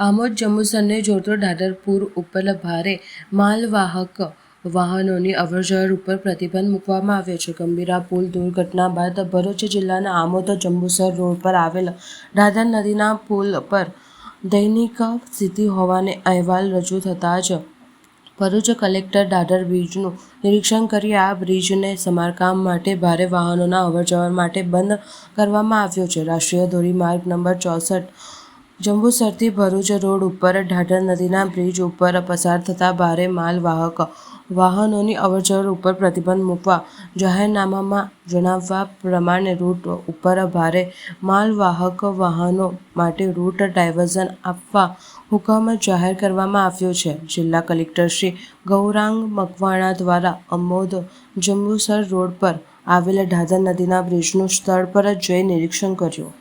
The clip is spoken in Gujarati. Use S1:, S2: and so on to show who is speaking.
S1: આમોદ જંબુસરને જોડતો દાદરપુર ઉપર ભારે માલવાહક વાહનોની અવરજવર ઉપર પ્રતિબંધ મૂકવામાં આવ્યો છે. ગંભીરા પુલ દુર્ઘટના બાદ ભરૂચ જિલ્લાના આમોદ, જંબુસર રોડ પર આવેલ દાદર નદીના પુલ પર દૈનિક સ્થિતિ હોવાને અહેવાલ રજૂ થતાં જ ભરૂચ કલેક્ટર દાદર બ્રિજનું નિરીક્ષણ કરી આ બ્રિજને સમારકામ માટે ભારે વાહનોના અવરજવર માટે બંધ કરવામાં આવ્યો છે. રાષ્ટ્રીય ધોરીમાર્ગ નંબર ચોસઠ જંબુસરથી ભરૂચ રોડ ઉપર ઢાઢર નદીના બ્રિજ ઉપર પસાર થતા ભારે માલવાહક વાહનોની અવરજવર ઉપર પ્રતિબંધ મૂકવા જાહેરનામામાં જણાવવા પ્રમાણે રૂટ ઉપર ભારે માલવાહક વાહનો માટે રૂટ ડાયવર્ઝન આપવા હુકમ જાહેર કરવામાં આવ્યો છે. જિલ્લા કલેક્ટર શ્રી ગૌરાંગ મકવાણા દ્વારા અમોદ જંબુસર રોડ પર આવેલ ઢાધર નદીના બ્રિજનું સ્થળ પર જઈ નિરીક્ષણ કર્યું.